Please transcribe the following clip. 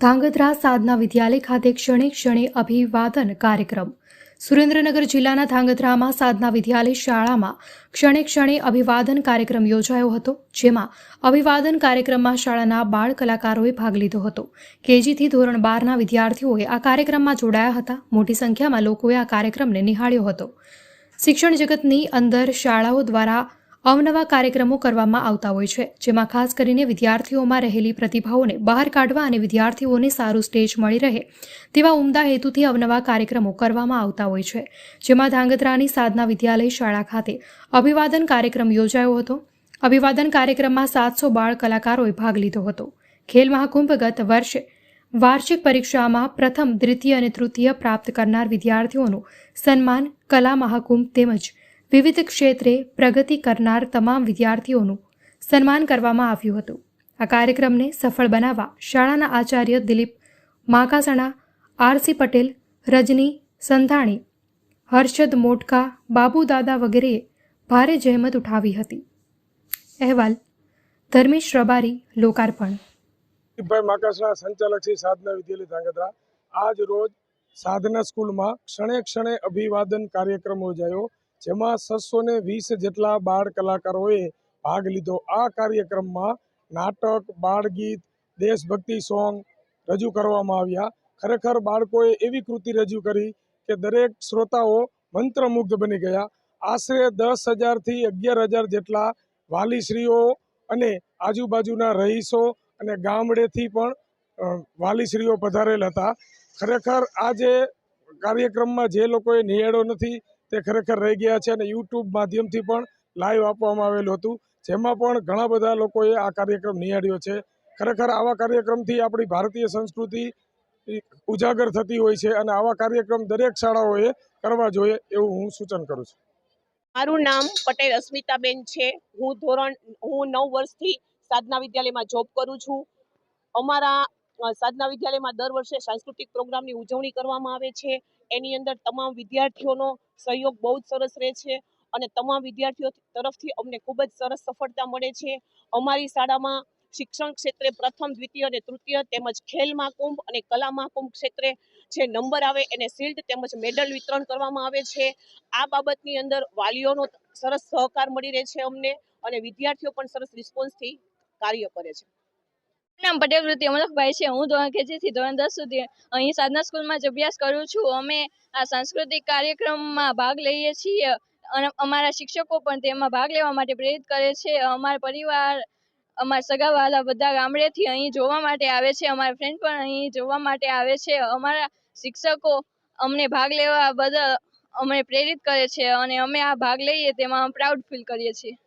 ધાંગધ્રા સાધના વિદ્યાલય ખાતે ક્ષણે ક્ષણે અભિવાદન કાર્યક્રમ. સુરેન્દ્રનગર જિલ્લાના ધાંગધ્રામાં સાધના વિદ્યાલય શાળામાં ક્ષણે ક્ષણે અભિવાદન કાર્યક્રમ યોજાયો હતો, જેમાં અભિવાદન કાર્યક્રમમાં શાળાના બાળ કલાકારોએ ભાગ લીધો હતો. કેજીથી ધોરણ બારના વિદ્યાર્થીઓએ આ કાર્યક્રમમાં જોડાયા હતા. મોટી સંખ્યામાં લોકોએ આ કાર્યક્રમને નિહાળ્યો હતો. શિક્ષણ જગતની અંદર શાળાઓ દ્વારા અવનવા કાર્યક્રમો કરવામાં આવતા હોય છે, જેમાં ખાસ કરીને વિદ્યાર્થીઓમાં રહેલી પ્રતિભાઓને બહાર કાઢવા અને વિદ્યાર્થીઓને સારું સ્ટેજ મળી રહે તેવા ઉમદા હેતુથી અવનવા કાર્યક્રમો કરવામાં આવતા હોય છે. જેમાં ધાંગધ્રાની સાધના વિદ્યાલય શાળા ખાતે અભિવાદન કાર્યક્રમ યોજાયો હતો. અભિવાદન કાર્યક્રમમાં સાતસો બાળ કલાકારોએ ભાગ લીધો હતો. ખેલ મહાકુંભ ગત વર્ષે વાર્ષિક પરીક્ષામાં પ્રથમ, દ્વિતીય અને તૃતીય પ્રાપ્ત કરનાર વિદ્યાર્થીઓનું સન્માન કલા મહાકુંભ તેમજ વિવિધ ક્ષેત્રે પ્રગતિ કરનાર તમામ વિદ્યાર્થીઓનું સન્માન કરવામાં આવ્યું હતું. આ કાર્યક્રમને સફળ બનાવવા શાળાના આચાર્ય દિલીપ માકાસણા, આરસી પટેલ, રજની સંધાણી, હર્ષદ મોટકા, બાબુદાદા વગેરેએ ભારે જહેમત ઉઠાવી હતી. અહેવાલ, ધર્મેશ રબારી, લોકાર્પણ. ભાઈ માકાસના સંચાલક શ્રી સાધના વિદ્યાલય ધાંગધ્રા. આજ રોજ સાધના સ્કૂલમાં ક્ષણે ક્ષણે અભિવાદન કાર્યક્રમ યોજાયો. જેમાં છસો ને વીસ જેટલા બાળ કલાકારોએ ભાગ લીધો. આ કાર્યક્રમમાં નાટક, બાળગીત, દેશભક્તિ સોંગ રજૂ કરવામાં આવ્યા. ખરેખર બાળકોએ એવી કૃતિ રજૂ કરી કે દરેક શ્રોતાઓ મંત્રમુગ્ધ બની ગયા. આશરે દસ હજારથી અગિયાર હજાર જેટલા વાલીશ્રીઓ અને આજુબાજુના રહીશો અને ગામડેથી પણ વાલીશ્રીઓ પધારેલ હતા. ખરેખર આ જે કાર્યક્રમમાં જે લોકોએ નિહાળ્યો નથી તે ખરેખર રહી ગયા છે અને યુટ્યુબ માધ્યમથી પણ લાઈવ આપવામાં આવેલું હતું. જેમાં પણ ઘણા બધા લોકોએ આ કાર્યક્રમ નિહાળ્યો છે. ખરેખર આવા કાર્યક્રમથી આપણી ભારતીય સંસ્કૃતિ ઉજાગર થતી હોય છે અને આવા કાર્યક્રમ દરેક શાળાઓએ કરવા જોઈએ એવું હું સૂચન કરું છું. મારું નામ પટેલ અસ્મિતાબેન છે. હું ધોરણ, હું નવ વર્ષથી સાધના વિદ્યાલયમાં જોબ કરું છું. અમારા સાધના વિદ્યાલયમાં દર વર્ષે સાંસ્કૃતિક પ્રોગ્રામની ઉજવણી કરવામાં આવે છે. એની અંદર તમામ વિદ્યાર્થીઓનો સહયોગ બહુ જ સરસ રહે છે અને તમામ વિદ્યાર્થીઓ તરફથી અમને ખૂબ જ સરસ સફળતા મળે છે. અમારી શાળામાં શિક્ષણ ક્ષેત્રે પ્રથમ, દ્વિતીય અને તૃતીય તેમજ ખેલ મહાકુંભ અને કલા મહાકુંભ ક્ષેત્રે જે નંબર આવે એને શિલ્ડ તેમજ મેડલ વિતરણ કરવામાં આવે છે. આ બાબતની અંદર વાલીઓનો સરસ સહકાર મળી રહે છે અમને અને વિદ્યાર્થીઓ પણ સરસ રિસ્પોન્સથી કાર્ય કરે છે. નામ પટેલ અમલકભાઈ છે. હું ધોરણ કે જેથી ધોરણ દસ સુધી અહીં સાધના સ્કૂલમાં જ અભ્યાસ કરું છું. અમે આ સાંસ્કૃતિક કાર્યક્રમમાં ભાગ લઈએ છીએ અને અમારા શિક્ષકો પણ તેમાં ભાગ લેવા માટે પ્રેરિત કરે છે. અમારા પરિવાર, અમારા સગાવાલા બધા ગામડેથી અહીં જોવા માટે આવે છે. અમારા ફ્રેન્ડ પણ અહીં જોવા માટે આવે છે. અમારા શિક્ષકો અમને ભાગ લેવા બદલ અમને પ્રેરિત કરે છે અને અમે આ ભાગ લઈએ તેમાં પ્રાઉડ ફીલ કરીએ છીએ.